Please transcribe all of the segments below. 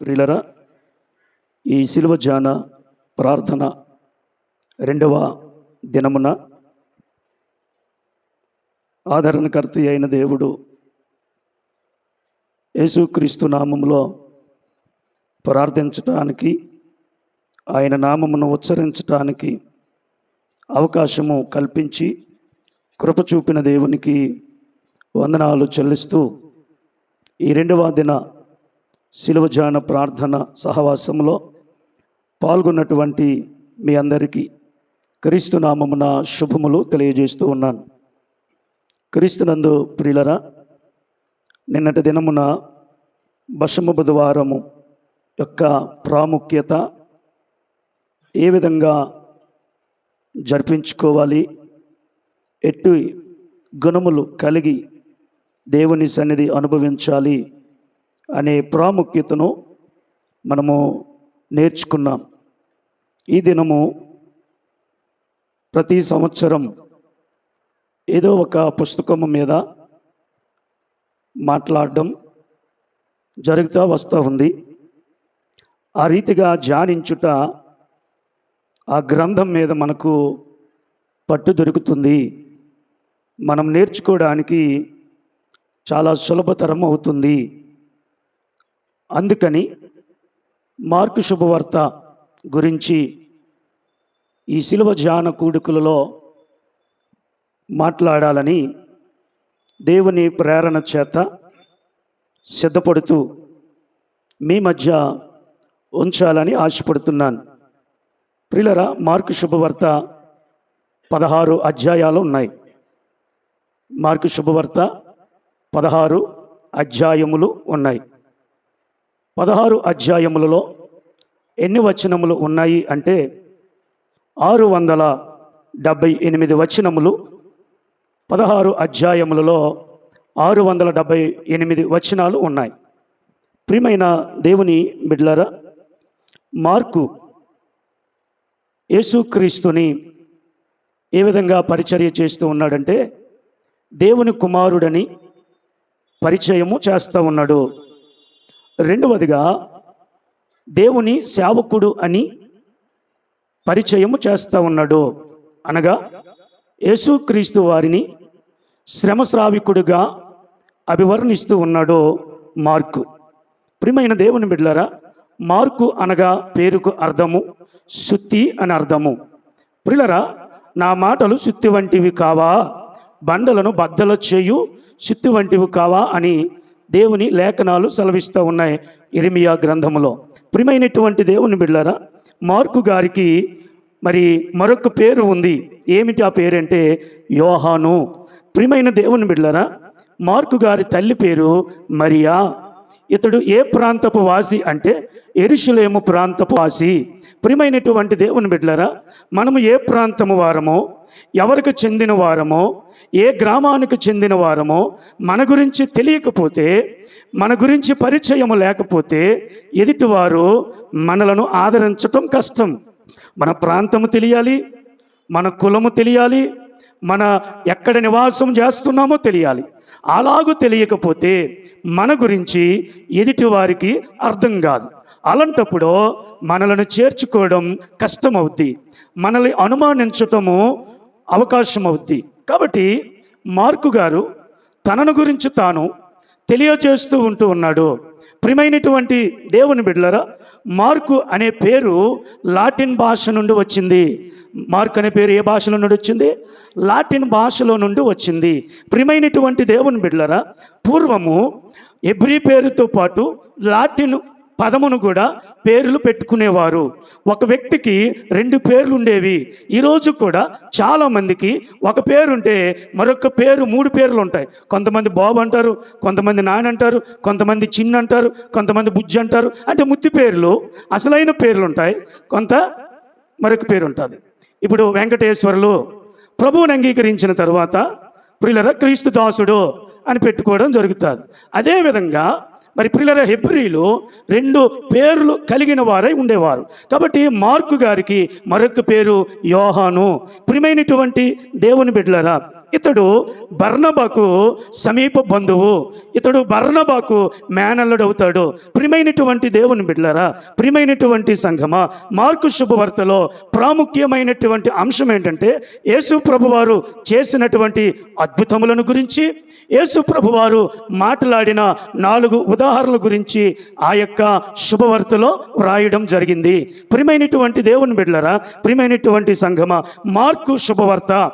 ప్రియులరా ఈ శిలువ జాన ప్రార్థన రెండవ దినమున ఆదరణకర్త అయిన దేవుడు యేసుక్రీస్తు నామములో ప్రార్థించటానికి ఆయన నామమును ఉచ్చరించటానికి అవకాశము కల్పించి కృప చూపిన దేవునికి వందనాలు చెల్లిస్తూ ఈ రెండవ దిన శిలువజాన ప్రార్థన సహవాసంలో పాల్గొన్నటువంటి మీ అందరికీ క్రీస్తు నామమున శుభములు తెలియజేస్తూ ఉన్నాను. క్రీస్తునందు ప్రియులరా నిన్నటి దినమున బషమ బుధవారము యొక్క ప్రాముఖ్యత ఏ విధంగా జరిపించుకోవాలి ఎట్టి గుణములు కలిగి దేవుని సన్నిధి అనుభవించాలి అనే ప్రాముఖ్యతను మనము నేర్చుకున్నాం. ఈ దినము ప్రతి సంవత్సరం ఏదో ఒక పుస్తకం మీద మాట్లాడడం జరుగుతూ వస్తూ ఉంది. ఆ రీతిగా ధ్యానించుట ఆ గ్రంథం మీద మనకు పట్టు దొరుకుతుంది. మనం నేర్చుకోవడానికి చాలా సులభతరం అవుతుంది. అందుకని మార్కు శుభవార్త గురించి ఈ శిలువ ధ్యాన కూడుకులలో మాట్లాడాలని దేవుని ప్రేరణ చేత సిద్ధపడుతూ మీ మధ్య ఉంచాలని ఆశపడుతున్నాను. ప్రిలరా మార్కు శుభవార్త పదహారు అధ్యాయాలు ఉన్నాయి. మార్కు శుభవార్త పదహారు అధ్యాయములు ఉన్నాయి. పదహారు అధ్యాయములలో ఎన్ని వచనములు ఉన్నాయి అంటే ఆరు వందల డెబ్భై ఎనిమిది వచనములు పదహారు అధ్యాయములలో ఆరు వందల డెబ్భై ఎనిమిది వచనాలు ఉన్నాయి. ప్రియమైన దేవుని బిడ్లరా మార్కు యేసుక్రీస్తుని ఏ విధంగా పరిచర్య చేస్తూ ఉన్నాడంటే దేవుని కుమారుడని పరిచయము చేస్తూ ఉన్నాడు. రెండవదిగా దేవుని సేవకుడు అని పరిచయము చేస్తూ ఉన్నాడు. అనగా యేసుక్రీస్తు వారిని శ్రమశ్రావికుడుగా అభివర్ణిస్తూ ఉన్నాడు మార్కు. ప్రియమైన దేవుని బిడ్డలారా మార్కు అనగా పేరుకు అర్థము శుద్ధి అని అర్థము. ప్రిలరా నా మాటలు శుద్ధి వంటివి కావా? బండలను బద్దలు చేయు శుద్ధి వంటివి కావా? అని దేవుని లేఖనాలు సెలవిస్తూ ఉన్నాయి ఇరిమియా గ్రంథములో. ప్రియమైనటువంటి దేవుని బిడ్డారా మార్కు గారికి మరి మరొక పేరు ఉంది. ఏమిటి ఆ పేరు అంటే యోహాను. ప్రియమైన దేవుని బిడ్డారా మార్కు గారి తల్లి పేరు మరియా. ఇతడు ఏ ప్రాంతపు వాసి అంటే ఎరుషులేము ప్రాంతపు వాసి ప్రియమైనటువంటి దేవుని బిడ్డలరా మనము ఏ ప్రాంతము వారమో ఎవరికి చెందిన వారమో ఏ గ్రామానికి చెందిన వారమో మన గురించి తెలియకపోతే మన గురించి పరిచయము లేకపోతే ఎదుటివారు మనలను ఆదరించటం కష్టం. మన ప్రాంతము తెలియాలి మన కులము తెలియాలి మన ఎక్కడ నివాసం చేస్తున్నామో తెలియాలి. అలాగూ తెలియకపోతే మన గురించి ఎదుటి వారికి అర్థం కాదు. అలాంటప్పుడు మనలను చేర్చుకోవడం కష్టమవుద్ది. మనల్ని అనుమానించటము అవకాశం అవుద్ది కాబట్టి మార్కు గారు తనను గురించి తాను తెలియజేస్తూ ఉంటూ ఉన్నాడు. ప్రియమైనటువంటి దేవుని బిడ్డలరా మార్కు అనే పేరు లాటిన్ భాష నుండి వచ్చింది. మార్క్ అనే పేరు ఏ భాషలో నుండి వచ్చింది? లాటిన్ భాషలో నుండి వచ్చింది. ప్రియమైనటువంటి దేవుని బిడ్డలరా పూర్వము ఎబ్రి పేరుతో పాటు లాటిన్ పదమును కూడా పేర్లు పెట్టుకునేవారు. ఒక వ్యక్తికి రెండు పేర్లు ఉండేవి ఈరోజు కూడా చాలామందికి ఒక పేరు ఉంటే మరొక పేరు మూడు పేర్లు ఉంటాయి కొంతమంది బాబు అంటారు కొంతమంది నాన్న అంటారు కొంతమంది చిన్న అంటారు కొంతమంది బుజ్జి అంటారు. అంటే ముత్తి పేర్లు అసలైన పేర్లు ఉంటాయి కొంత మరొక పేరు ఉంటుంది ఇప్పుడు వెంకటేశ్వరులు ప్రభువుని అంగీకరించిన తర్వాత ప్రియులర క్రీస్తు దాసుడు అని పెట్టుకోవడం జరుగుతుంది. అదేవిధంగా మరి పిల్లల హెబ్రిలు రెండు పేర్లు కలిగిన వారై ఉండేవారు. కాబట్టి మార్కు గారికి మరొక పేరు యోహాను. ప్రియమైనటువంటి దేవుని బిడ్డలరా ఇతడు బర్ణబాకు సమీప బంధువు. ఇతడు బర్ణబాకు మేనల్లుడు అవుతాడు ప్రియమైనటువంటి దేవుని బిడ్డలరా ప్రియమైనటువంటి సంఘమా మార్కు శుభవార్తలో ప్రాముఖ్యమైనటువంటి అంశం ఏంటంటే యేసు ప్రభువారు చేసినటువంటి అద్భుతములను గురించి యేసు ప్రభువారు మాట్లాడిన నాలుగు ఉదాహరణల గురించి ఆ యొక్క శుభవార్తలో వ్రాయడం జరిగింది. ప్రియమైనటువంటి దేవుని బిడ్డలరా ప్రియమైనటువంటి సంఘమా మార్కు శుభవార్త.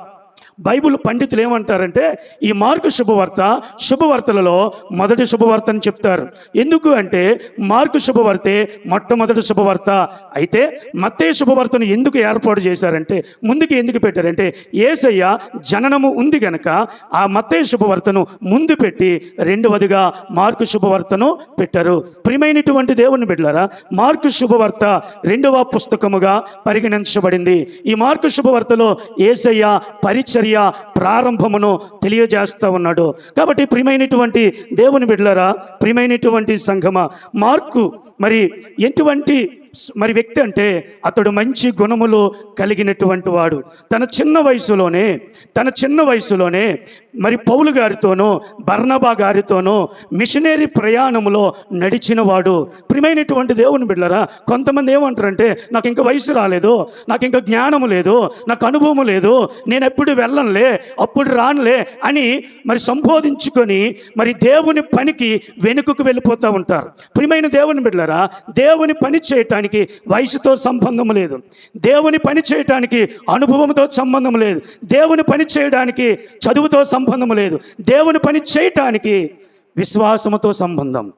బైబిల్ పండితులు ఏమంటారంటే ఈ మార్కు శుభవార్త శుభవార్తలలో మొదటి శుభవార్త అని చెప్తారు. ఎందుకు అంటే మార్కు శుభవార్తే మొట్టమొదటి శుభవార్త. అయితే మత్తే శుభవార్తను ఎందుకు ఏర్పాటు చేశారంటే ముందుకు ఎందుకు పెట్టారంటే ఏసయ్య జననము ఉంది గనక ఆ మత్తే శుభవార్తను ముందు పెట్టి రెండవదిగా మార్కు శుభవార్తను పెట్టారు. ప్రియమైనటువంటి దేవుని బిడ్డలారా మార్కు శుభవార్త రెండవ పుస్తకముగా పరిగణించబడింది. ఈ మార్కు శుభవార్తలో ఏసయ్య పరిచర్య ప్రారంభమును తెలియజేస్తా ఉన్నాడు. కాబట్టి ప్రియమైనటువంటి దేవుని బిడ్డలరా ప్రియమైనటువంటి సంఘమ మార్కు మరి ఎటువంటి మరి వ్యక్తి అంటే అతడు మంచి గుణములు కలిగినటువంటి వాడు. తన చిన్న వయసులోనే తన చిన్న వయసులోనే మరి పౌలు గారితోనూ బర్ణబా గారితోనూ మిషనరీ ప్రయాణములో నడిచిన వాడు ప్రియమైనటువంటి దేవుని బిడ్డరా కొంతమంది ఏమంటారంటే నాకు ఇంకా వయసు రాలేదు నాకు ఇంకా జ్ఞానము లేదు నాకు అనుభవం లేదు నేను ఎప్పుడు వెళ్ళనులే అప్పుడు రానులే అని మరి సంబోధించుకొని మరి దేవుని పనికి వెనుకకు వెళ్ళిపోతూ ఉంటారు. ప్రియమైన దేవుని బిడ్డలారా దేవుని పని చేయటానికి వయసుతో సంబంధం లేదు. దేవుని పని చేయటానికి అనుభవంతో సంబంధం లేదు. దేవుని పని చేయడానికి చదువుతో సంబంధం లేదు. దేవుని పని చేయటానికి విశ్వాసముతో సంబంధం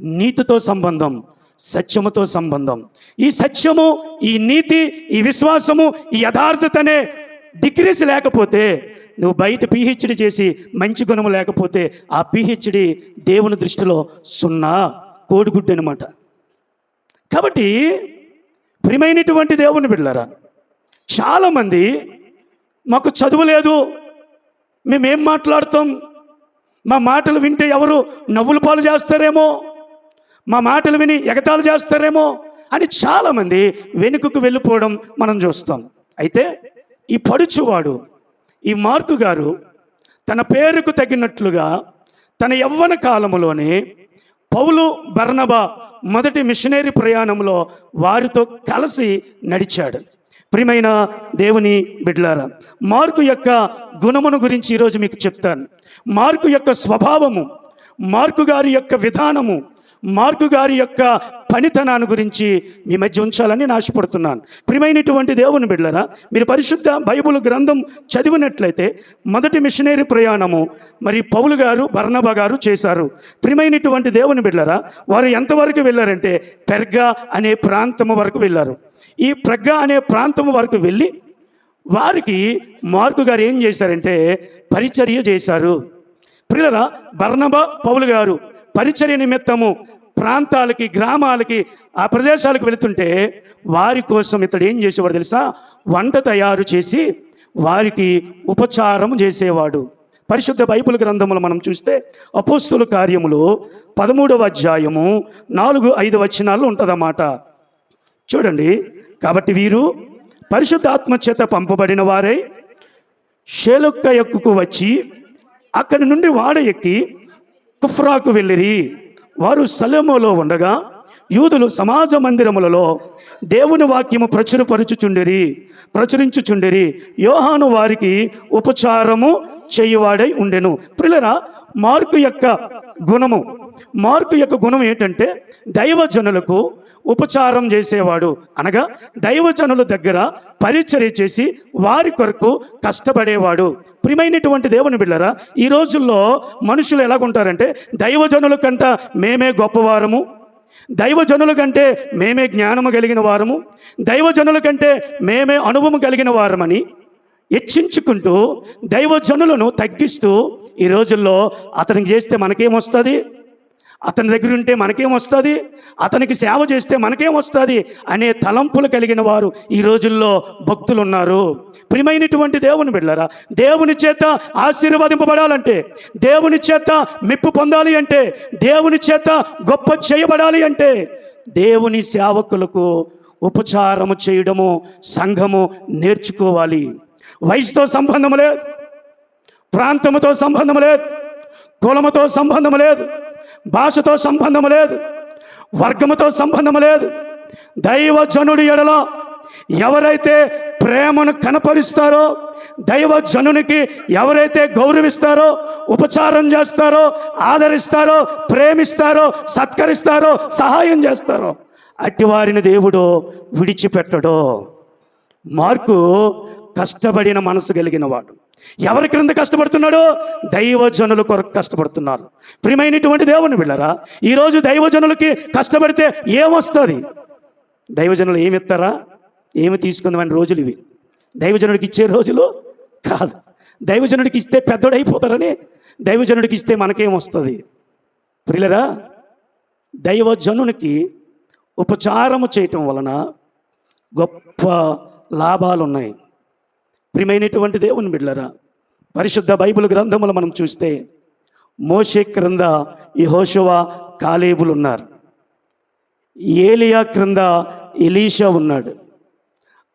నీతితో సంబంధం సత్యముతో సంబంధం. ఈ సత్యము ఈ నీతి ఈ విశ్వాసము ఈ యథార్థతనే డిగ్రీస్ లేకపోతే నువ్వు బయట పిహెచ్డి చేసి మంచి గుణము లేకపోతే ఆ పిహెచ్డి దేవుని దృష్టిలో సున్నా కోడిగుడ్డు అనమాట కాబట్టి ప్రియమైనటువంటి దేవుని బిడ్డారా చాలామంది మాకు చదువు లేదు మేమేం మాట్లాడతాం మా మాటలు వింటే ఎవరు నవ్వుల పాలు చేస్తారేమో మా మాటలు విని ఎగతాలు చేస్తారేమో అని చాలామంది వెనుకకు వెళ్ళిపోవడం మనం చూస్తాం. అయితే ఈ పడుచువాడు ఈ మార్కు గారు తన పేరుకు తగినట్లుగా తన యవ్వన కాలంలోనే పౌలు బర్ణబా మొదటి మిషనరీ ప్రయాణంలో వారితో కలిసి నడిచాడు. ప్రియమైన దేవుని బిడ్లారా మార్కు యొక్క గుణమును గురించి ఈరోజు మీకు చెప్తాను. మార్కు యొక్క స్వభావము మార్కు గారి యొక్క విధానము మార్కు గారి యొక్క పనితనాన్ని గురించి మీ మధ్య ఉంచాలని నాశపడుతున్నాను ప్రియమైనటువంటి దేవుని బిడ్డరా మీరు పరిశుద్ధ బైబిల్ గ్రంథం చదివినట్లయితే మొదటి మిషనరీ ప్రయాణము మరి పౌలు గారు బర్ణబ గారు చేశారు. ప్రియమైనటువంటి దేవుని బిడ్డరా వారు ఎంతవరకు వెళ్ళారంటే పెర్గా అనే ప్రాంతము వరకు వెళ్ళారు. ఈ ప్రగ్గా అనే ప్రాంతం వరకు వెళ్ళి వారికి మార్కు గారు ఏం చేశారంటే పరిచర్య చేశారు. ప్రియులరా బర్ణబ పౌలు గారు పరిచర్య నిమిత్తము ప్రాంతాలకి గ్రామాలకి ఆ ప్రదేశాలకు వెళుతుంటే వారి కోసం ఇతడు ఏం చేసేవాడు తెలుసా? వంట తయారు చేసి వారికి ఉపచారం చేసేవాడు. పరిశుద్ధ బైబిల్ గ్రంథములు మనం చూస్తే అపోస్తుల కార్యములు పదమూడవ అధ్యాయము నాలుగు ఐదు వచనాలు ఉంటుందన్నమాట. చూడండి. కాబట్టి వీరు పరిశుద్ధాత్మ చేత పంపబడిన వారై షేలొక్క ఎక్కుకు వచ్చి అక్కడి నుండి వాడ ఎక్కి కుఫ్రాకు వెళ్ళిరి. వారు సలేములో ఉండగా యూదులు సమాజ మందిరములలో దేవుని వాక్యము ప్రచురపరుచుచుండిరి ప్రచురించుచుండిరి. యోహాను వారికి ఉపచారము చేయువాడై ఉండెను. ప్రిలరా మార్కు యొక్క గుణము మార్కు యొక్క గుణం ఏంటంటే దైవజనులకు ఉపచారం చేసేవాడు. అనగా దైవజనుల దగ్గర పరిచర్య చేసి వారి కొరకు కష్టపడేవాడు. ప్రియమైనటువంటి దేవుని బిళ్ళరా ఈ రోజుల్లో మనుషులు ఎలాగుంటారంటే దైవజనుల కంట మేమే గొప్పవారము. దైవజనుల కంటే మేమే జ్ఞానము కలిగిన వారము. దైవజనుల కంటే మేమే అనుభవం కలిగిన వారమని హెచ్చించుకుంటూ దైవజనులను తగ్గిస్తూ ఈ రోజుల్లో అతనికి చేస్తే మనకేమొస్తుంది? అతని దగ్గర ఉంటే మనకేమొస్తుంది అతనికి సేవ చేస్తే మనకేం వస్తుంది? అనే తలంపులు కలిగిన వారు ఈ రోజుల్లో భక్తులు ఉన్నారు ప్రియమైనటువంటి దేవుని బిడ్డలారా దేవుని చేత ఆశీర్వదింపబడాలంటే దేవుని చేత మెప్పు పొందాలి అంటే దేవుని చేత గొప్ప చేయబడాలి అంటే దేవుని సేవకులకు ఉపచారము చేయడము సంఘము నేర్చుకోవాలి. వయసుతో సంబంధము లేదు ప్రాంతముతో సంబంధం లేదు కులముతో సంబంధం లేదు భాషతో సంబంధం లేదు వర్గముతో సంబంధం లేదు. దైవజనుడి ఎడల ఎవరైతే ప్రేమను కనపరుస్తారో దైవజనునికి ఎవరైతే గౌరవిస్తారో ఉపచారం చేస్తారో ఆదరిస్తారో ప్రేమిస్తారో సత్కరిస్తారో సహాయం చేస్తారో అట్టివారిని దేవుడు విడిచిపెట్టడో. మార్కు కష్టపడిన మనసు కలిగిన వాడు ఎవరి క్రింద కష్టపడుతున్నాడు? దైవజనుల కొరకు కష్టపడుతున్నారు. ప్రియమైనటువంటి దేవుని వెళ్ళరా ఈరోజు దైవజనులకి కష్టపడితే ఏమొస్తుంది? దైవజనులు ఏమి ఇస్తారా? ఏమి తీసుకుందామని రోజులు ఇవి. దైవజనుడికి ఇచ్చే రోజులు కాదు. దైవజనుడికి ఇస్తే పెద్దోడైపోతారని దైవజనుడికి ఇస్తే మనకేమొస్తుంది? ప్రియులరా దైవజనునికి ఉపచారము చేయటం వలన గొప్ప లాభాలు ఉన్నాయి ప్రియమైనటువంటి దేవుని బిడ్డలరా పరిశుద్ధ బైబిల్ గ్రంథములు మనం చూస్తే మోషే క్రింద యెహోషువ కాలేబులు ఉన్నారు. ఏలియా క్రింద ఎలీషా ఉన్నాడు.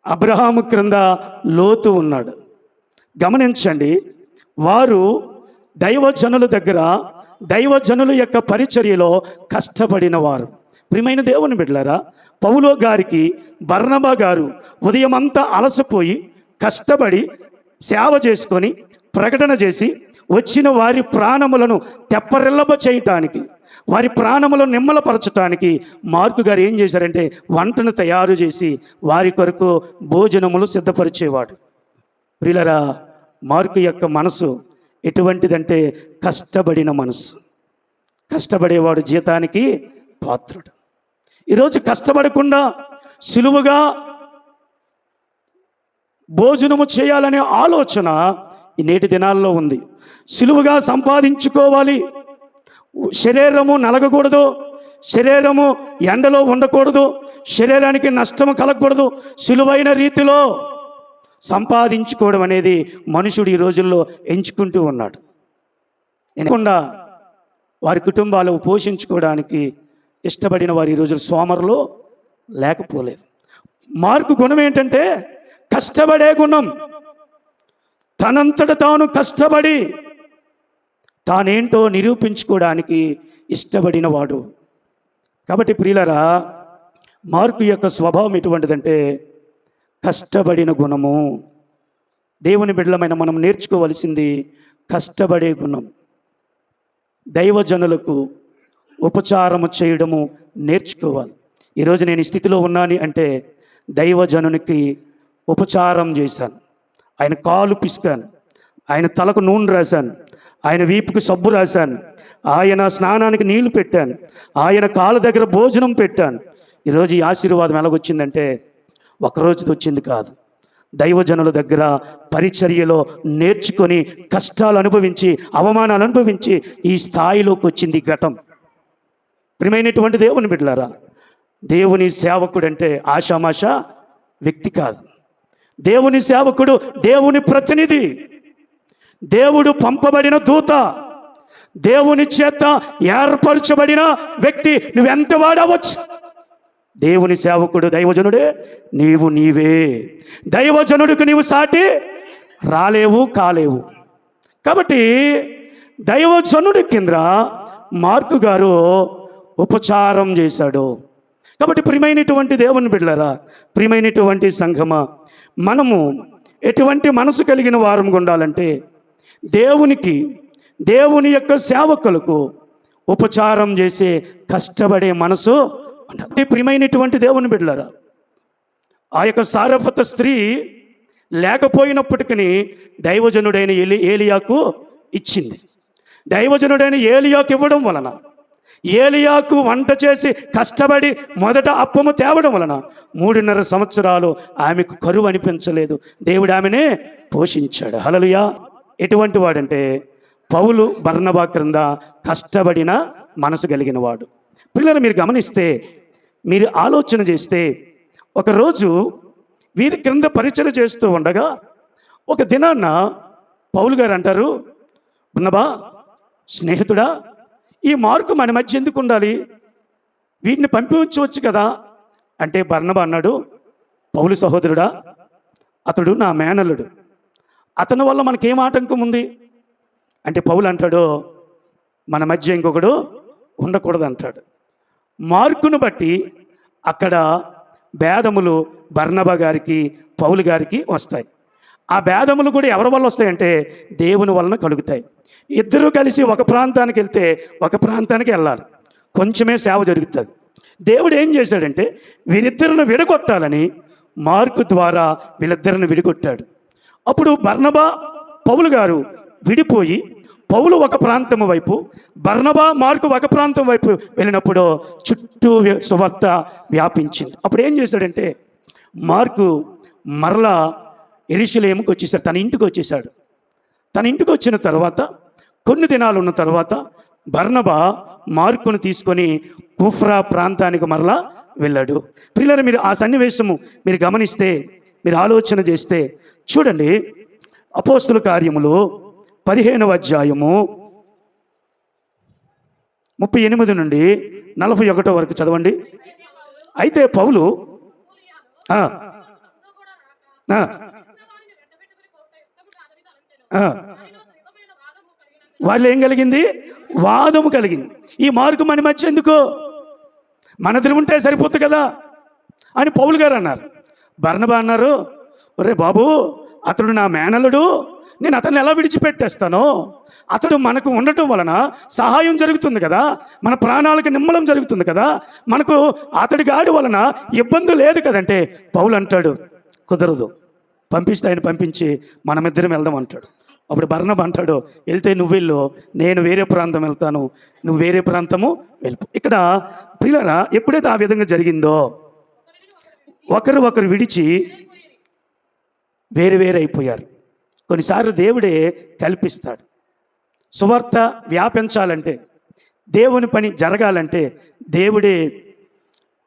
అబ్రహాము క్రింద లోతు ఉన్నాడు. గమనించండి వారు దైవజనుల దగ్గర దైవజనుల యొక్క పరిచర్యలో కష్టపడిన వారు. ప్రియమైన దేవుని బిడ్డలారా పౌలో గారికి బర్ణబా గారు ఉదయం అంతా అలసిపోయి కష్టపడి సేవ చేసుకొని ప్రకటన చేసి వచ్చిన వారి ప్రాణములను తెప్పరిల్లబ చేయటానికి వారి ప్రాణములను నిమ్మలపరచటానికి మార్కు గారు ఏం చేశారంటే వంటను తయారు చేసి వారి కొరకు భోజనములు సిద్ధపరిచేవాడు. ప్రిలరా మార్కు యొక్క మనసు ఎటువంటిదంటే కష్టపడిన మనసు. కష్టపడేవాడు జీతానికి పాత్రుడు. ఈరోజు కష్టపడకుండా సులువుగా భోజనము చేయాలనే ఆలోచన ఈ నేటి దినాల్లో ఉంది. సులువుగా సంపాదించుకోవాలి. శరీరము నలగకూడదు. శరీరము ఎండలో ఉండకూడదు. శరీరానికి నష్టము కలగకూడదు. సులువైన రీతిలో సంపాదించుకోవడం అనేది మనుషుడు ఈ రోజుల్లో ఎంచుకుంటూ ఉన్నాడు. ఎనకుండా వారి కుటుంబాలు పోషించుకోవడానికి ఇష్టపడిన వారు ఈరోజు సోమరులో లేకపోలేదు. మార్కు గుణం ఏంటంటే కష్టపడే గుణం. తనంతట తాను కష్టపడి తానేంటో నిరూపించుకోవడానికి ఇష్టపడిన వాడు కాబట్టి ప్రియులరా మార్పు యొక్క స్వభావం ఎటువంటిదంటే కష్టపడిన గుణము. దేవుని బిడ్డలమైన మనం నేర్చుకోవలసింది కష్టపడే గుణం. దైవజనులకు ఉపచారము చేయడము నేర్చుకోవాలి. ఈరోజు నేను ఈ స్థితిలో ఉన్నాను అంటే దైవజనునికి ఉపచారం చేశాను. ఆయన కాలు పిసికాను. ఆయన తలకు నూనె రాశాను. ఆయన వీపుకి సబ్బు రాశాను. ఆయన స్నానానికి నీళ్ళు పెట్టాను. ఆయన కాళ్ళ దగ్గర భోజనం పెట్టాను. ఈరోజు ఈ ఆశీర్వాదం ఎలాగొచ్చిందంటే ఒకరోజుది వచ్చింది కాదు. దైవజనుల దగ్గర పరిచర్యలో నేర్చుకొని కష్టాలు అనుభవించి అవమానాలు అనుభవించి ఈ స్థాయిలోకి వచ్చింది ఈ ఘటం. ప్రియమైనటువంటి దేవుని బిడ్డలారా దేవుని సేవకుడంటే ఆషామాష వ్యక్తి కాదు. దేవుని సేవకుడు దేవుని ప్రతినిధి. దేవుడు పంపబడిన దూత దేవుని చేత ఏర్పరచబడిన వ్యక్తి. నువ్వెంత వాడవచ్చు? దేవుని సేవకుడు దైవజనుడే నీవు నీవే. దైవజనుడికి నీవు సాటి రాలేవు కాలేవు. కాబట్టి దైవజనుడి కింద మార్కు గారు ఉపచారం చేశాడు. కాబట్టి ప్రియమైనటువంటి దేవుని బిడ్డరా ప్రియమైనటువంటి సంఘమా మనము ఎటువంటి మనసు కలిగిన వారం ఉండాలంటే దేవునికి దేవుని యొక్క సేవకులకు ఉపచారం చేసే కష్టపడే మనసు ఉండాలి. ప్రియమైనటువంటి దేవుని బిడ్డలరా ఆ యొక్క సారఫత స్త్రీ లేకపోయినప్పటికీ దైవజనుడైన ఏలి ఏలియాకు ఇచ్చింది దైవజనుడైన ఏలియాకు ఇవ్వడం వలన ఏలియాకు వంట చేసి కష్టపడి మొదట అప్పము తేవడం వలన మూడున్నర సంవత్సరాలు ఆమెకు కరువు అనిపించలేదు. దేవుడు ఆమెనే పోషించాడు. హలలుయా ఎటువంటి వాడంటే పౌలు బర్ణబా క్రింద కష్టపడిన మనసు కలిగిన వాడు. పిల్లలు మీరు గమనిస్తే మీరు ఆలోచన చేస్తే ఒకరోజు వీరి క్రింద పరిచయం చేస్తూ ఉండగా ఒక దినాన్న పౌలు గారు అంటారు ఉన్నబా స్నేహితుడా ఈ మార్కు మన మధ్య ఎందుకు ఉండాలి? వీటిని పంపించవచ్చు కదా? అంటే బర్ణబ అన్నాడు పౌలు సహోదరుడా అతడు నా మేనల్లుడు. అతని వల్ల మనకేం ఆటంకం ఉంది? అంటే పౌలు అంటాడు మన మధ్య ఇంకొకడు ఉండకూడదు అంటాడు మార్కును బట్టి అక్కడ భేదములు బర్ణబ గారికి పౌలు గారికి వస్తాయి. ఆ భేదములు కూడా ఎవరి వల్ల వస్తాయంటే దేవుని వలన కలుగుతాయి. ఇద్దరూ కలిసి ఒక ప్రాంతానికి వెళ్తే ఒక ప్రాంతానికి వెళ్ళాలి. కొంచెమే సేవ జరుగుతుంది. దేవుడు ఏం చేశాడంటే వీరిద్దరిని విడగొట్టాలని మార్కు ద్వారా వీళ్ళిద్దరిని విడగొట్టాడు. అప్పుడు బర్ణబా పౌలు గారు విడిపోయి పౌలు ఒక ప్రాంతం వైపు బర్ణబా మార్కు ఒక ప్రాంతం వైపు వెళ్ళినప్పుడు చుట్టూ సువార్త వ్యాపించింది. అప్పుడు ఏం చేశాడంటే మార్కు మరలా ఎరిశలేముకి వచ్చేసాడు తన ఇంటికి వచ్చేసాడు. తన ఇంటికి వచ్చిన తర్వాత కొన్ని దినాలు ఉన్న తర్వాత బర్నబా మార్కును తీసుకొని కుఫ్రా ప్రాంతానికి మరలా వెళ్ళాడు. పిల్లలు మీరు ఆ సన్నివేశము మీరు గమనిస్తే మీరు ఆలోచన చేస్తే చూడండి అపోస్తుల కార్యములు పదిహేనవ అధ్యాయము ముప్పై ఎనిమిది నుండి నలభై ఒకటో వరకు చదవండి. అయితే పౌలు వాళ్ళు ఏం కలిగింది? వాదము కలిగింది. ఈ మార్కు మన మధ్య ఎందుకు? మనది ఉంటే సరిపోతుంది కదా అని పౌలు గారు అన్నారు. బర్ణబా అన్నారు ఒరే బాబు అతడు నా మేనలుడు నేను అతన్ని ఎలా విడిచిపెట్టేస్తాను? అతడు మనకు ఉండటం వలన సహాయం జరుగుతుంది కదా మన ప్రాణాలకు నిమ్మలం జరుగుతుంది కదా మనకు అతడి గాడి వలన ఇబ్బంది లేదు కదంటే పౌలు అంటాడు కుదరదు పంపిస్తే ఆయన పంపించి మనమిద్దరం వెళ్దాం అంటాడు. అప్పుడు బర్ణబ అంటాడు వెళ్తే నువ్వు వెళ్ళు నేను వేరే ప్రాంతం వెళ్తాను నువ్వు వేరే ప్రాంతము వెళ్ళు ఇక్కడ ప్రియులరా ఎప్పుడైతే ఆ విధంగా జరిగిందో ఒకరు ఒకరు విడిచి వేరు వేరు అయిపోయారు. కొన్నిసార్లు దేవుడే కల్పిస్తాడు. సువార్త వ్యాపించాలంటే దేవుని పని జరగాలంటే దేవుడే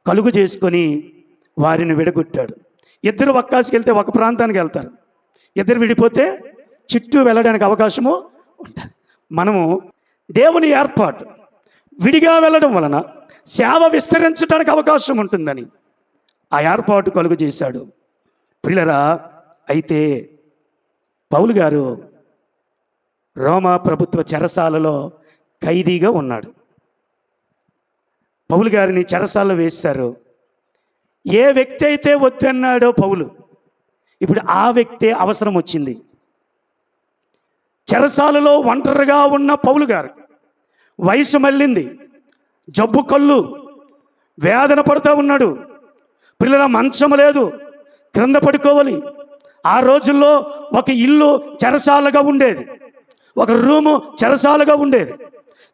కలుగు చేసుకొని వారిని విడగొట్టాడు. ఇద్దరు ఒక్కాసుకి వెళ్తే ఒక ప్రాంతానికి వెళ్తారు. ఇద్దరు విడిపోతే చుట్టూ వెళ్ళడానికి అవకాశము ఉంటుంది. మనము దేవుని ఏర్పాటు విడిగా వెళ్ళడం వలన సేవ విస్తరించడానికి అవకాశం ఉంటుందని ఆ ఏర్పాటు కలుగు చేశాడు. పిల్లరా అయితే పౌలు గారు రోమా ప్రభుత్వ చెరసాలలో ఖైదీగా ఉన్నాడు. పౌలు గారిని చెరసాలలో వేశారు. ఏ వ్యక్తి అయితే వద్దన్నాడో పౌలు ఇప్పుడు ఆ వ్యక్తే అవసరం వచ్చింది. చెరసాలలో ఒంటరిగా ఉన్న పౌలు గారు. వయసు మళ్ళింది. జబ్బు కళ్ళు. వేదన పడుతూ ఉన్నాడు. పిల్లల మంచం లేదు. క్రింద పడుకోవాలి. ఆ రోజుల్లో ఒక ఇల్లు చెరసాలగా ఉండేది. ఒక రూము చెరసాలగా ఉండేది.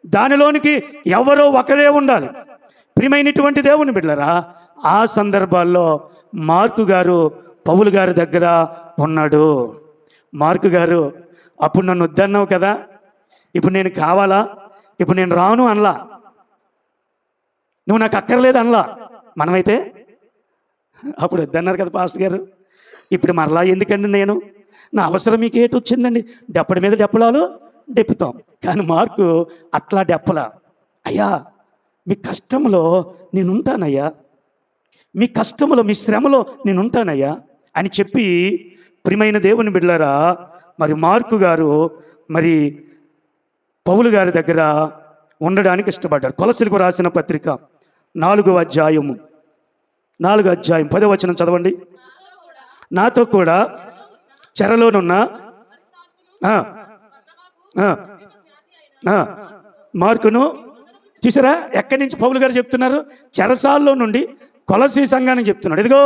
దానిలోనికి ఎవరో ఒకరే ఉండాలి. ప్రియమైనటువంటి దేవుని బిడ్డరా ఆ సందర్భాల్లో మార్కు గారు పౌలు గారి దగ్గర ఉన్నాడు. మార్కు గారు అప్పుడు నన్ను వద్దన్నావు కదా. ఇప్పుడు నేను కావాలా? ఇప్పుడు నేను రాను అనలా. నువ్వు నాకు అక్కర్లేదు అనలా. మనమైతే అప్పుడు వద్దన్నారు కదా పాస్టర్ గారు. ఇప్పుడు మరలా ఎందుకండి నేను? నా అవసరం మీకు ఏటి వచ్చిందండి? డెప్పడి మీద డెప్పలాలు డెప్పుతాం. కానీ మార్కు అట్లా డెప్పలా. అయ్యా మీ కష్టంలో నేను ఉంటానయ్యా మీ కష్టములో మీ శ్రమలో నేను ఉంటానయ్యా అని చెప్పి ప్రియమైన దేవుని బిడ్డలారా మరి మార్కు గారు మరి పౌలు గారి దగ్గర ఉండడానికి ఇష్టపడ్డారు. కొలసిలకు రాసిన పత్రిక నాలుగో అధ్యాయము. నాలుగో అధ్యాయం. పదో వచనం చదవండి. నాతో కూడా చెరలోనున్న మార్కును చూసారా? ఎక్కడి నుంచి పౌలు గారు చెప్తున్నారు? చెరసాల్లో నుండి కొలసీ సంఘానికి చెప్తున్నాడు. ఇదిగో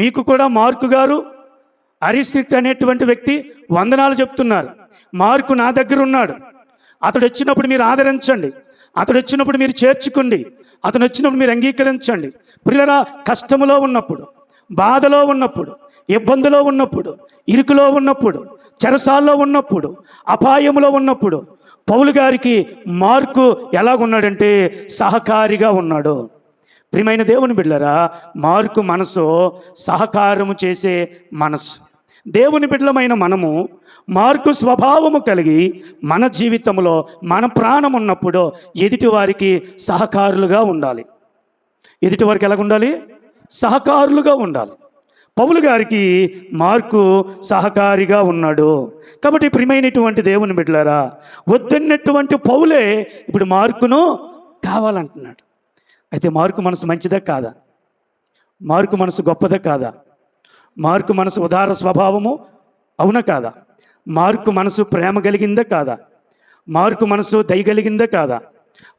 మీకు కూడా మార్కు గారు అరిస్ట్రిక్ట్ అనేటువంటి వ్యక్తి వందనాలు చెప్తున్నారు. మార్కు నా దగ్గర ఉన్నాడు. అతడు వచ్చినప్పుడు మీరు ఆదరించండి. అతడు వచ్చినప్పుడు మీరు చేర్చుకోండి. అతను వచ్చినప్పుడు మీరు అంగీకరించండి. పిల్లరా కష్టములో ఉన్నప్పుడు బాధలో ఉన్నప్పుడు ఇబ్బందిలో ఉన్నప్పుడు ఇరుకులో ఉన్నప్పుడు చెరసాల్లో ఉన్నప్పుడు అపాయములో ఉన్నప్పుడు పౌలు గారికి మార్కు ఎలాగున్నాడంటే సహకారిగా ఉన్నాడు. ప్రియమైన దేవుని బిడ్డలరా మార్కు మనసు సహకారము చేసే మనసు. దేవుని బిడ్డలమైన మనము మార్కు స్వభావము కలిగి మన జీవితంలో మన ప్రాణం ఉన్నప్పుడు ఎదుటి వారికి సహకారులుగా ఉండాలి. ఎదుటి వారికి ఉండాలి? సహకారులుగా ఉండాలి. పౌలు గారికి మార్కు సహకారిగా ఉన్నాడు. కాబట్టి ప్రియమైనటువంటి దేవుని బిడ్డలారా వద్దన్నటువంటి పౌలే ఇప్పుడు మార్కును కావాలంటున్నాడు. అయితే మార్కు మనసు మంచిదా కాదా? మార్కు మనసు గొప్పదా కాదా? మార్కు మనసు ఉదార స్వభావము? అవునా కాదా? మార్కు మనసు ప్రేమ కలిగిందా కాదా? మార్కు మనసు దయగలిగిందా కాదా?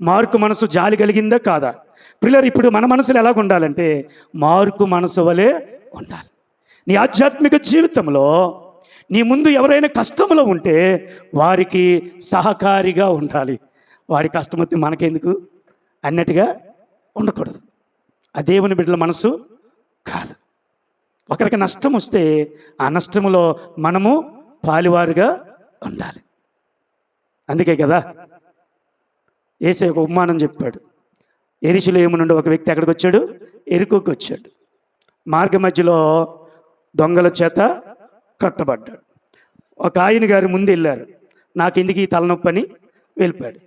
మార్కు మనసు జాలి కలిగిందా కాదా? పిల్లలు ఇప్పుడు మన మనసులు ఎలాగ ఉండాలంటే మార్కు మనసు వలె ఉండాలి. నీ ఆధ్యాత్మిక జీవితంలో నీ ముందు ఎవరైనా కష్టంలో ఉంటే వారికి సహకారిగా ఉండాలి. వాడి కష్టం వస్తే మనకెందుకు? అన్నట్టుగా ఉండకూడదు. ఆ దేవుని బిడ్డల మనసు కాదు. ఒకరికి నష్టం వస్తే ఆ నష్టములో మనము పాలివారుగా ఉండాలి. అందుకే కదా ఏసే ఒక ఉపమానం చెప్పాడు. ఎరిశిలేము నుండి ఒక వ్యక్తి ఎక్కడికి వచ్చాడు? ఎరుకోకి వచ్చాడు. మార్గ మధ్యలో దొంగల చేత కట్టబడ్డాడు. ఒక ఆయన గారి ముందు వెళ్ళారు నాకెందుకు ఈ తలనొప్పి అని వెళ్ళిపోయాడు.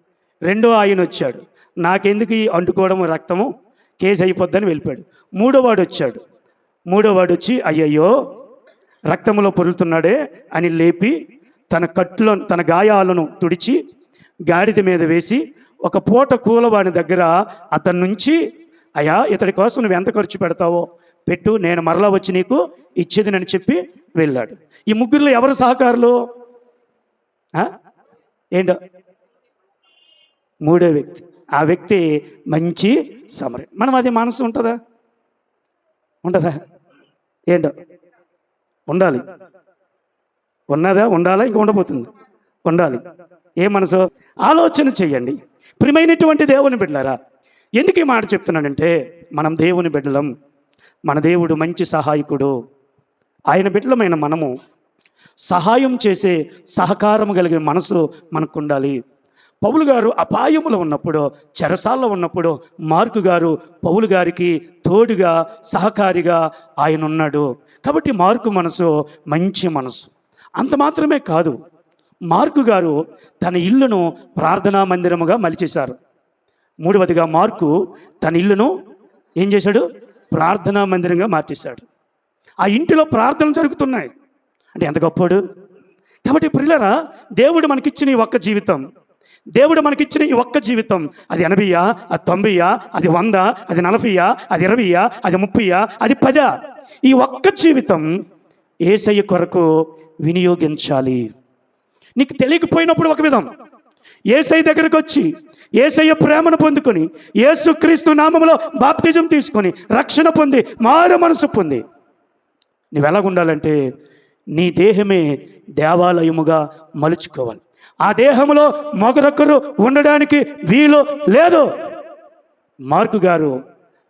రెండో ఆయన వచ్చాడు. నాకెందుకు ఈ అంటుకోవడము రక్తము కేసు అయిపోద్దని వెళ్ళిపోయాడు. మూడో వాడు వచ్చాడు. మూడోవాడు వచ్చి అయ్యయ్యో రక్తములో పొరులుతున్నాడే అని లేపి తన కట్టులో తన గాయాలను తుడిచి గాడిద మీద వేసి ఒక పూట కూలవాడి దగ్గర అతని నుంచి అయ్యా ఇతడి కోసం నువ్వు ఎంత ఖర్చు పెడతావో పెట్టు నేను మరలా వచ్చి నీకు ఇచ్చేదినని చెప్పి వెళ్ళాడు. ఈ ముగ్గురులో ఎవరు సహకారులు? ఏంటో? మూడో వ్యక్తి. ఆ వ్యక్తి మంచి సమరం మనం అది మనసు ఉంటుందా? ఉంటుందా? ఏంటో? ఉండాలి. ఉన్నదా? ఉండాలా? ఇంక ఉండబోతుంది. ఉండాలి. ఏ మనసు? ఆలోచన చేయండి. ప్రియమైనటువంటి దేవుని బిడ్డలారా ఎందుకు ఈ మాట చెప్తున్నానంటే మనం దేవుని బిడ్డలం. మన దేవుడు మంచి సహాయకుడు. ఆయన బిడ్డలమైన మనము సహాయం చేసే సహకారం కలిగే మనసు మనకు ఉండాలి పౌలు గారు అపాయములో ఉన్నప్పుడు చెరసాల్లో ఉన్నప్పుడు మార్కు గారు పౌలు గారికి తోడుగా సహకారిగా ఆయన ఉన్నాడు కాబట్టి మార్కు మనసు మంచి మనసు. అంత మాత్రమే కాదు మార్కు గారు తన ఇల్లును ప్రార్థనా మందిరముగా మలిచేశారు. మూడవదిగా మార్కు తన ఇల్లును ఏం చేశాడు? ప్రార్థనా మందిరంగా మార్చేశాడు. ఆ ఇంటిలో ప్రార్థనలు జరుగుతున్నాయి. అంటే ఎంత గొప్పోడు. కాబట్టి ప్రిల్లరా దేవుడు మనకిచ్చిన ఈ ఒక్క జీవితం దేవుడు మనకిచ్చిన ఈ ఒక్క జీవితం అది ఎనభైయా అది తొంభైయా అది వంద అది నలభైయా అది ఇరవైయా అది ముప్పైయా అది పదా. ఈ ఒక్క జీవితం ఏసయ్య కొరకు వినియోగించాలి. నీకు తెలియకపోయినప్పుడు ఒక విధం. ఏసై దగ్గరకు వచ్చి ఏసయ్య ప్రేమను పొందుకొని ఏసుక్రీస్తు నామములో బాప్తిజం తీసుకొని రక్షణ పొంది మారు మనసు పొంది. నువ్వు ఎలాగుండాలంటే నీ దేహమే దేవాలయముగా మలుచుకోవాలి. ఆ దేహంలో మొగరొక్కరు ఉండడానికి వీలు లేదు. మార్కు గారు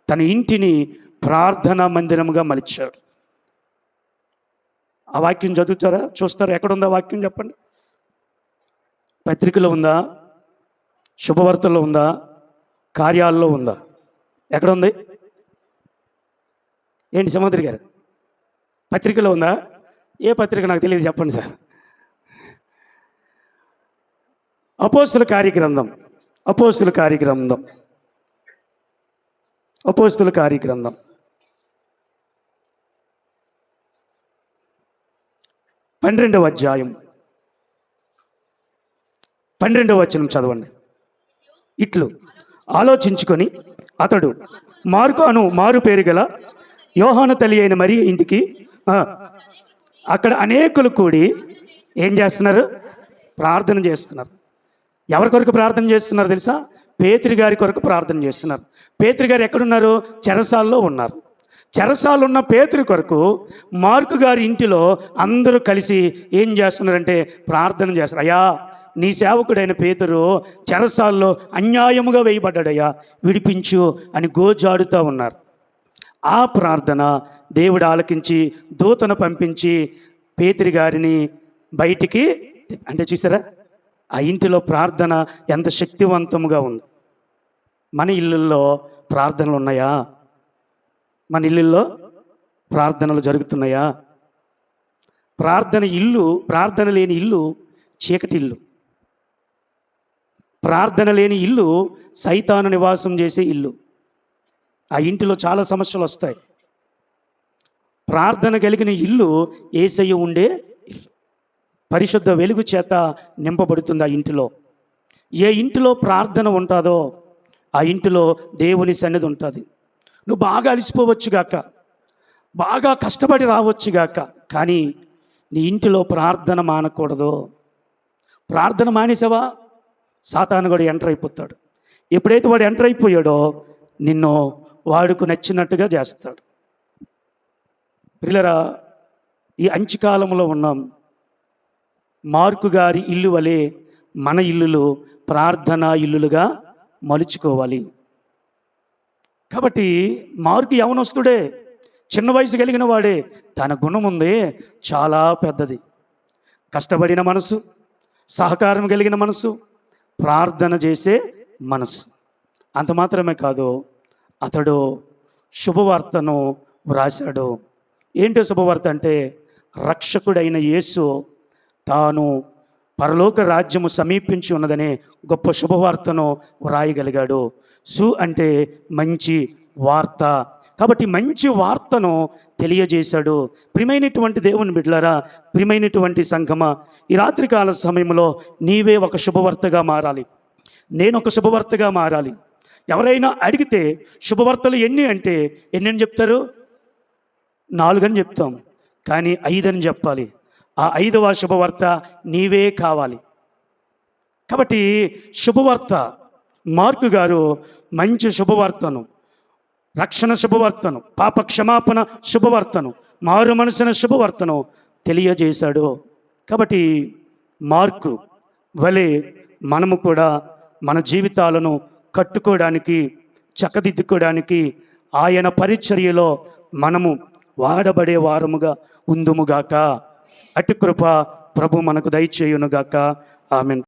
తన ఇంటిని ప్రార్థనా మందిరముగా మలిచాడు ఆ వాక్యం చదువుతారా? చూస్తారా? ఎక్కడుందా వాక్యం చెప్పండి? పత్రికలో ఉందా? శుభవార్తల్లో ఉందా? కార్యాల్లో ఉందా? ఎక్కడ ఉంది ఏంటి సముద్రి గారు? పత్రికలో ఉందా? ఏ పత్రిక నాకు తెలియదు చెప్పండి సార్. అపోస్తుల కార్యగ్రంథం. అపోస్తుల కార్యగ్రంథం. అపోస్తుల కార్యగ్రంథం. పన్నెండవ అధ్యాయం. పన్నెండవ వచనం చదవండి. ఇట్లు. ఆలోచించుకొని అతడు మార్కు అను మారు పేరు గల యోహాను తల్లి అయిన మరి ఇంటికి అక్కడ అనేకులు కూడి ఏం చేస్తున్నారు? ప్రార్థన చేస్తున్నారు. ఎవరి కొరకు ప్రార్థన చేస్తున్నారు తెలుసా? పేతురి గారి కొరకు ప్రార్థన చేస్తున్నారు. పేతురి గారు ఎక్కడున్నారు? చెరసాల్లో ఉన్నారు. చెరసాలు ఉన్న పేతురి కొరకు మార్కు గారి ఇంటిలో అందరూ కలిసి ఏం చేస్తున్నారంటే ప్రార్థన చేస్తారు అయ్యా నీ సేవకుడైన పేతురు చెరసాల్లో అన్యాయముగా వేయబడ్డాడయ్యా విడిపించు అని గోజాడుతూ ఉన్నారు. ఆ ప్రార్థన దేవుడు ఆలకించి దూతను పంపించి పేతిరి గారిని బయటికి అంటే చూసారా? ఆ ఇంటిలో ప్రార్థన ఎంత శక్తివంతముగా ఉంది? మన ఇళ్ళల్లో ప్రార్థనలు ఉన్నాయా? మన ఇళ్ళల్లో ప్రార్థనలు జరుగుతున్నాయా? ప్రార్థన ఇల్లు ప్రార్థన లేని ఇల్లు చీకటి ఇల్లు. ప్రార్థన లేని ఇల్లు సైతాను నివాసం చేసే ఇల్లు. ఆ ఇంటిలో చాలా సమస్యలు వస్తాయి. ప్రార్థన కలిగిన ఇల్లు ఏసయ్య ఉండే పరిశుద్ధ వెలుగు చేత నింపబడుతుంది ఆ ఇంటిలో. ఏ ఇంటిలో ప్రార్థన ఉంటుందో ఆ ఇంటిలో దేవుని సన్నిధి ఉంటుంది. నువ్వు బాగా అలసిపోవచ్చుగాక బాగా కష్టపడి రావచ్చుగాక కానీ నీ ఇంటిలో ప్రార్థన మానకూడదు. ప్రార్థన మానేసావా? సాతాను కూడా ఎంటర్ అయిపోతాడు. ఎప్పుడైతే వాడు ఎంటర్ అయిపోయాడో నిన్ను వాడుకు నచ్చినట్టుగా చేస్తాడు. పిల్లరా ఈ అంచుకాలంలో ఉన్నాం. మార్కు గారి ఇల్లు వలె మన ఇల్లులు ప్రార్థనా ఇల్లులుగా మలుచుకోవాలి. కాబట్టి మార్కు యవనస్తుడే చిన్న వయసు కలిగిన వాడే తన గుణం ఉంది చాలా పెద్దది. కష్టపడిన మనసు సహకారం కలిగిన మనసు ప్రార్థన చేసే మనసు. అంత మాత్రమే కాదు అతడు శుభవార్తను వ్రాశాడు. ఏంటో శుభవార్త అంటే రక్షకుడైన యేసు తాను పరలోక రాజ్యము సమీపించి ఉన్నదనే గొప్ప శుభవార్తను వ్రాయగలిగాడు. సు అంటే మంచి వార్త. కాబట్టి మంచి వార్తను తెలియజేశాడు. ప్రియమైనటువంటి దేవుని బిడ్డలారా ప్రియమైనటువంటి సంఘమ ఈ రాత్రికాల సమయంలో నీవే ఒక శుభవార్తగా మారాలి. నేను ఒక శుభవార్తగా మారాలి. ఎవరైనా అడిగితే శుభవార్తలు ఎన్ని అంటే ఎన్ని అని చెప్తారు? నాలుగని చెప్తాం. కానీ ఐదని చెప్పాలి. ఆ ఐదవ శుభవార్త నీవే కావాలి. కాబట్టి శుభవార్త మార్కు గారు మంచి శుభవార్తను రక్షణ శుభవార్తను పాప క్షమాపణ శుభవార్తను మారు మనసిన శుభవార్తను తెలియజేశాడు. కాబట్టి మార్కు వలె మనము కూడా మన జీవితాలను కట్టుకోవడానికి చక్కదిద్దుకోవడానికి ఆయన పరిచర్యలో మనము వాడబడే వారముగా ఉందుముగాక అటు కృప ప్రభు మనకు దయచేయునుగాక. ఆమెన్.